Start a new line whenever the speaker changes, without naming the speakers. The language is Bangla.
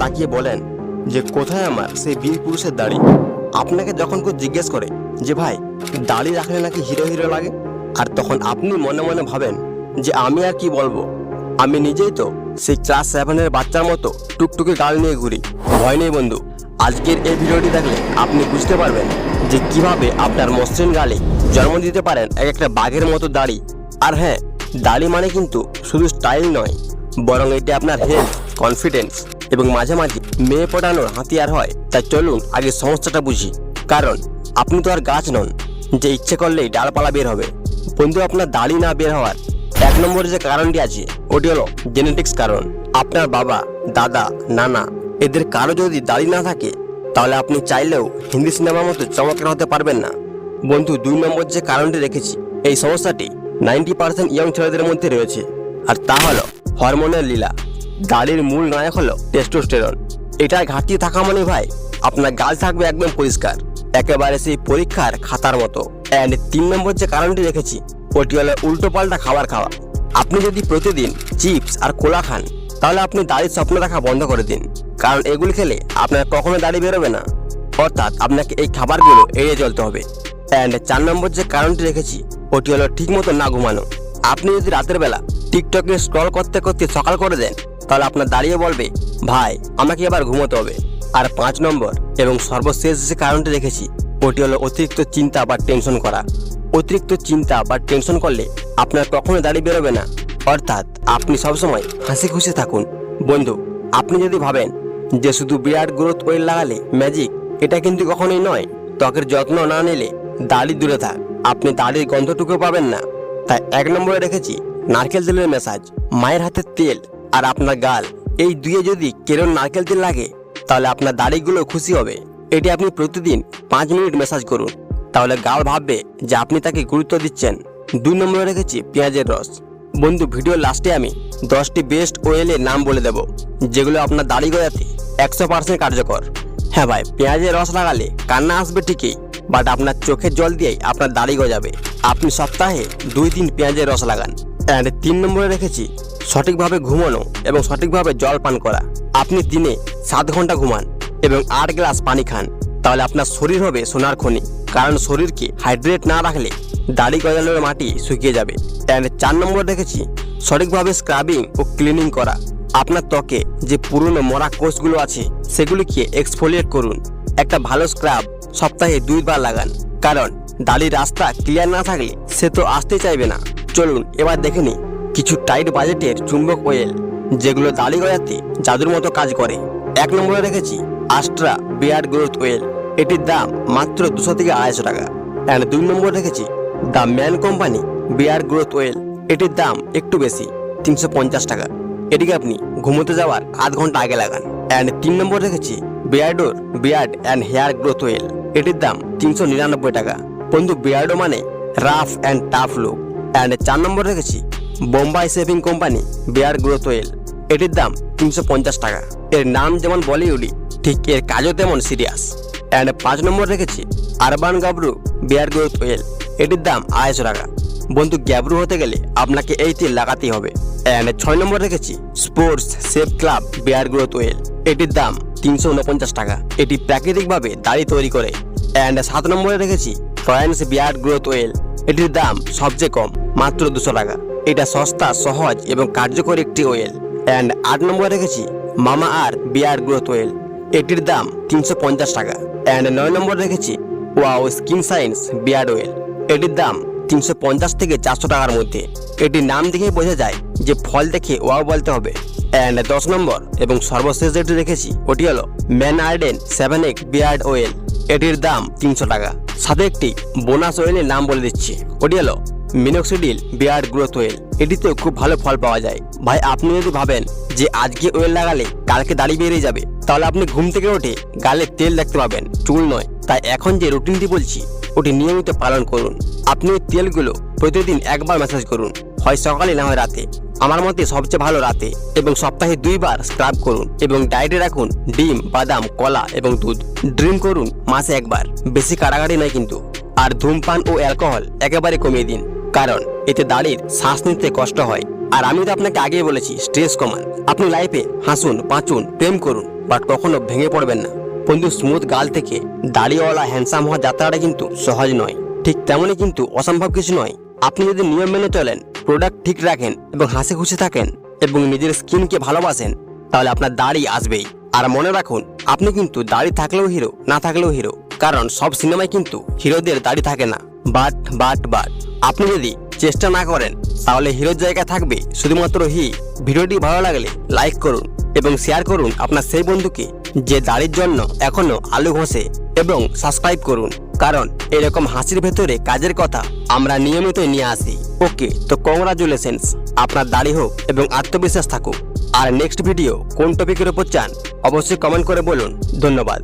তাকিয়ে বলেন যে, কোথায় আমার সেই বীর পুরুষের দাড়ি? আপনাকে যখন কেউ জিজ্ঞেস করে যে, ভাই, দাড়ি রাখলে নাকি হিরো হিরো লাগে? আর তখন আপনি মনে মনে ভাবেন যে, আমি আর কি বলব? আমি নিজেই তো সেই ক্লাস সেভেনের বাচ্চার মতো টুকটুকে গাল নিয়ে ঘুরি। ভয় নেই বন্ধু, আজকের এই ভিডিওটি দেখলে আপনি বুঝতে পারবেন যে, কীভাবে আপনার মসৃণ গালে জন্ম দিতে পারেন এক একটা বাঘের মতো দাড়ি। আর হ্যাঁ দাড়ি মানে কিন্তু শুধু স্টাইল নয়, বরং এটি আপনার হেলথ কনফিডেন্স এবং মাঝে মাঝে মেয়ে পড়ানোর হাতিয়ার হয়। তাই চলুন আগে সমস্যাটা বুঝি। কারণ, আপনি তো আর গাছ নন, যে ইচ্ছে করলেই ডালপালা বের হবে। বন্ধু, আপনার দাড়ি না বের হওয়ার এক নম্বরে যে কারণটি আছে, ওটি হলো জেনেটিক্স কারণ। আপনার বাবা, দাদা, নানা এদের কারও যদি দাড়ি না থাকে, তাহলে আপনি চাইলেও হিন্দি সিনেমার মতো চমৎকার হতে পারবেন না। বন্ধু, দুই নম্বর যে কারণটি রেখেছি এই সমস্যাটি নাইনটি পার্সেন্ট ইয়ং ছেলেদের মধ্যে রয়েছে। আর তা হলো হরমোনের লীলা। দাড়ির মূল নায়ক হলো টেস্টোস্টেরন এটার ঘাটতি থাকা মানে ভাই, আপনার গাল থাকবে একদম পরিষ্কার। একেবারে সেই পরীক্ষার খাতার মতো। অ্যান্ড তিন নম্বর যে কারণটি রেখেছি, ওটি হলো উল্টো পাল্টা খাবার খাওয়া। আপনি যদি প্রতিদিন চিপস আর কোলা খান, তাহলে আপনি দাড়ির স্বপ্ন দেখা বন্ধ করে দিন। কারণ এগুলি খেলে আপনার কখনো দাড়ি বেরোবে না। অর্থাৎ আপনাকে এই খাবারগুলো এড়িয়ে চলতে হবে। অ্যান্ড চার নম্বর যে কারণটি রেখেছি, ওটি হলো ঠিক মতো না ঘুমানো। আপনি যদি রাতের বেলা টিকটকে স্ক্রল করতে করতে সকাল করে দেন তাহলে আপনার দাঁড়িয়ে বলবে, ভাই, আমাকে এবার ঘুমোতে হবে। আর পাঁচ নম্বর এবং সর্বশেষ যে কারণটি রেখেছি ওটি হলো অতিরিক্ত চিন্তা বা টেনশন করা। অতিরিক্ত চিন্তা বা টেনশন করলে আপনার কখনো দাড়ি বেরোবে না। অর্থাৎ আপনি সবসময় হাসি খুশি থাকুন। বন্ধু, আপনি যদি ভাবেন যে শুধু বিরাট গ্রোথ ওয়েল লাগালে ম্যাজিক, এটা কিন্তু কখনোই নয়। ত্বকের যত্ন না নিলে দাড়ি দূরে থাক। আপনি দাড়ির গন্ধটুকু পাবেন না। তাই এক নম্বরে রেখেছি নারকেল তেলের মেসাজ, মায়ের হাতের তেল আর আপনার গাল। এই দুয়ে যদি কেরল নারকেল তেল লাগে, তাহলে আপনার দাড়িগুলো খুশি হবে। এটি আপনি প্রতিদিন পাঁচ মিনিট ম্যাসাজ করুন। তাহলে গাল ভাববে যে আপনি তাকে গুরুত্ব দিচ্ছেন। দুই নম্বরে রেখেছি পেঁয়াজের রস। বন্ধু ভিডিও লাস্টে আমি দশটি বেস্ট ওয়েলের নাম বলে দেব, যেগুলো আপনার দাড়ি গজাতে একশো পার্সেন্ট কার্যকর। হ্যাঁ ভাই, পেঁয়াজের রস লাগালে কান্না আসবে ঠিকই বাট আপনার চোখের জল দিয়েই আপনার দাড়ি গজাবে। আপনি সপ্তাহে দুই দিন পেঁয়াজের রস লাগান। অ্যান্ড তিন নম্বরে রেখেছি সঠিকভাবে ঘুমানো এবং সঠিকভাবে জল পান করা। আপনি দিনে সাত ঘণ্টা ঘুমান এবং আট গ্লাস পানি খান। তাহলে আপনার শরীর হবে সোনার খনি। কারণ শরীরকে হাইড্রেট না রাখলে দাড়ি গজানোর মাটি শুকিয়ে যাবে। অ্যান্ড চার নম্বর রেখেছি সঠিকভাবে স্ক্রাবিং ও ক্লিনিং করা। আপনার ত্বকে যে পুরনো মরা কোষগুলো আছে, সেগুলিকে এক্সফোলিয়েট করুন। একটা ভালো স্ক্রাব সপ্তাহে দুইবার লাগান। কারণ দাড়ির রাস্তা ক্লিয়ার না থাকলে সে তো আসতে চাইবে না। চলুন, এবার দেখে নিই। কিছু টাইট বাজেটের চুম্বক ওয়েল যেগুলো দাড়ি গজাতে জাদুর মতো কাজ করে। এক নম্বরে রেখেছি আস্ট্রা বিয়ার্ড গ্রোথ ওয়েল এটির দাম মাত্র দুশো থেকে আড়াইশো টাকা। অ্যান্ড দুই নম্বর রেখেছি the man company beard growth oil এটির দাম একটু বেশি, তিনশো পঞ্চাশ টাকা। এটিকে আপনি ঘুমোতে যাওয়ার আধ ঘণ্টা আগে লাগান। অ্যান্ড তিন নম্বর রেখেছি বিয়ার্ডোর beard and hair growth oil এটির দাম তিনশো নিরানব্বই টাকা। বন্ধু বিয়ার্ডো মানে rough and tough look and চার নম্বর রেখেছি Bombay shaving company, beard growth oil এটির দাম তিনশো পঞ্চাশ টাকা। এর নাম যেমন বলিউডি ঠিক এর কাজও তেমন সিরিয়াস। অ্যান্ড পাঁচ নম্বর রেখেছি, urban Gabru, beard growth oil এটির দাম আড়াইশো টাকা। বন্ধু, গ্যাবরু হতে গেলে আপনাকে এই তেল লাগাতেই হবে। অ্যান্ড ছয় নম্বর রেখেছি, sports safe club, beard growth oil এটির দাম তিনশো উনপঞ্চাশ টাকা। এটি প্রাকৃতিকভাবে দাড়ি তৈরি করে। অ্যান্ড সাত নম্বরে রেখেছি, ফ্রান্স বিয়ার্ড গ্রোথ ওয়েল এটির দাম সবচেয়ে কম, মাত্র দুশো টাকা। এটা সস্তা, সহজ এবং কার্যকর একটি ওয়েল অ্যান্ড আট নম্বরে রেখেছি মামা আর বিয়ার্ড গ্রোথ ওয়েল এটির দাম তিনশো পঞ্চাশ টাকা। অ্যান্ড নয় নম্বর রেখেছি wow skin science beard oil এটির দাম তিনশো পঞ্চাশ থেকে চারশো টাকার মধ্যে। এটির নাম দেখেই বোঝা যায় যে ফল দেখে ওয়াও বলতে হবে। অ্যান্ড দশ নম্বর এবং সর্বশেষ যেটি রেখেছি ওটি হলো man Arden seven egg beard oil এটির দাম তিনশো টাকা। সাথে একটি বোনাস ওয়েলের নাম বলে দিচ্ছি। ওটি হলো মিনোক্সিডিল বিয়ার্ড গ্রোথ ওয়েল এটিতেও খুব ভালো ফল পাওয়া যায়। ভাই, আপনি যদি ভাবেন যে আজকে ওয়েল লাগালে কালকে দাড়ি বেরিয়ে যাবে, তাহলে আপনি ঘুম থেকে উঠে গালে তেল দেখতে পাবেন, চুল নয়। তাই এখন যে রুটিনটি বলছি, ওটি নিয়মিত পালন করুন। আপনি ওই তেলগুলো প্রতিদিন একবার ম্যাসাজ করুন, হয় সকালে না হয় রাতে। আমার মতে সবচেয়ে ভালো রাতে এবং সপ্তাহে দুইবার স্ক্রাব করুন এবং ডায়েটে রাখুন ডিম, বাদাম, কলা এবং দুধ। ড্রিম করুন মাসে একবার, বেশি কাড়াকাড়ি নয় কিন্তু। আর ধূমপান ও অ্যালকোহল একেবারে কমিয়ে দিন। কারণ এতে দাড়ির শ্বাস নিতে কষ্ট হয়। আর আমি তো আপনাকে আগেই বলেছি স্ট্রেস কমান। আপনি লাইফে হাসুন, বাঁচুন, প্রেম করুন বাট কখনো ভেঙে পড়বেন না। বন্ধু স্মুথ গাল থেকে দাড়িওয়ালা হ্যান্ডসাম হওয়ার যাত্রাটা কিন্তু সহজ নয়। ঠিক তেমনই কিন্তু অসম্ভব কিছু নয়। আপনি যদি নিয়ম মেনে চলেন প্রোডাক্ট ঠিক রাখেন এবং হাসি খুশি থাকেন এবং নিজের স্কিনকে ভালোবাসেন, তাহলে আপনার দাড়ি আসবেই। আর মনে রাখুন, আপনি কিন্তু দাড়ি থাকলেও হিরো না থাকলেও হিরো কারণ সব সিনেমায় কিন্তু হিরোদের দাড়ি থাকে না। বাট বাট বাট আপনি যদি চেষ্টা না করেন, তাহলে হিরোর জায়গা থাকবে শুধুমাত্র হি। ভিডিওটি ভালো লাগলে লাইক করুন এবং শেয়ার করুন আপনার সেই বন্ধুকে যে দাড়ির জন্য এখনও আলু ঘষে এবং সাবস্ক্রাইব করুন। কারণ এরকম হাসির ভেতরে কাজের কথা আমরা নিয়মিত নিয়ে আসি। ওকে, তো কংগ্রাচুলেশনস আপনার দাড়ি হোক এবং আত্মবিশ্বাস থাকুক। আর নেক্সট ভিডিও কোন টপিকের উপর চান, অবশ্যই কমেন্ট করে বলুন। ধন্যবাদ।